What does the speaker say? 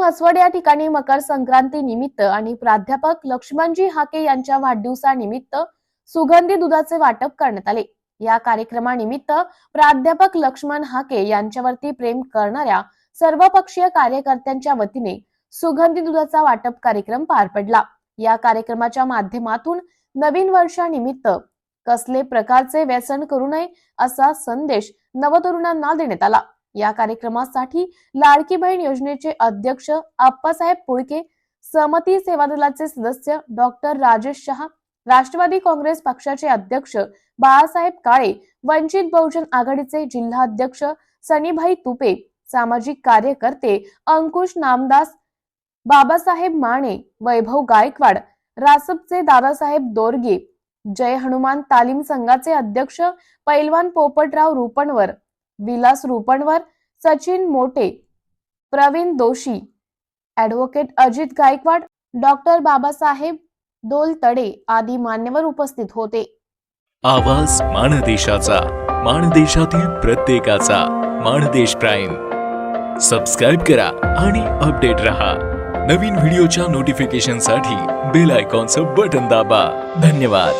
म्हसवड या ठिकाणी मकर संक्रांती निमित्त आणि प्राध्यापक लक्ष्मणजी हाके यांच्या वाढदिवसानिमित्त सुगंधी दुधाचे वाटप करण्यात आले. या कार्यक्रमानिमित्त प्राध्यापक लक्ष्मण हाके यांच्यावरती प्रेम करणाऱ्या सर्वपक्षीय कार्यकर्त्यांच्या वतीने सुगंधी दुधाचा वाटप कार्यक्रम पार पडला. या कार्यक्रमाच्या माध्यमातून नवीन वर्षानिमित्त कसले प्रकारचे व्यसन करू नये असा संदेश नवतरुणांना देण्यात आला. या कार्यक्रमासाठी लाडकी बहीण योजनेचे अध्यक्ष आप्पासाहेब पुळके समती सेवा दलाचे सदस्य डॉक्टर राजेश शहा राष्ट्रवादी काँग्रेस पक्षाचे अध्यक्ष बाळासाहेब काळे वंचित बहुजन आघाडीचे जिल्हाध्यक्ष सनीभाई तुपे सामाजिक कार्यकर्ते अंकुश नामदास बाबासाहेब माने वैभव गायकवाड रासपचे दादासाहेब दोरगे जय हनुमान तालीम संघाचे अध्यक्ष पैलवान पोपटराव रुपणवर विलास रुपणवर सचिन मोटे प्रवीण दोशी ऍडव्होकेट अजित गायकवाड डॉक्टर बाबासाहेब दोलतडे आदी मान्यवर उपस्थित होते. आवाज माणदेशाचा माणदेशातील प्रत्येकाचा माणदेश प्राईम. सबस्क्राईब करा आणि अपडेट रहा. नवीन व्हिडिओच्या नोटिफिकेशनसाठी बेल आयकॉनचं बटन दाबा. धन्यवाद.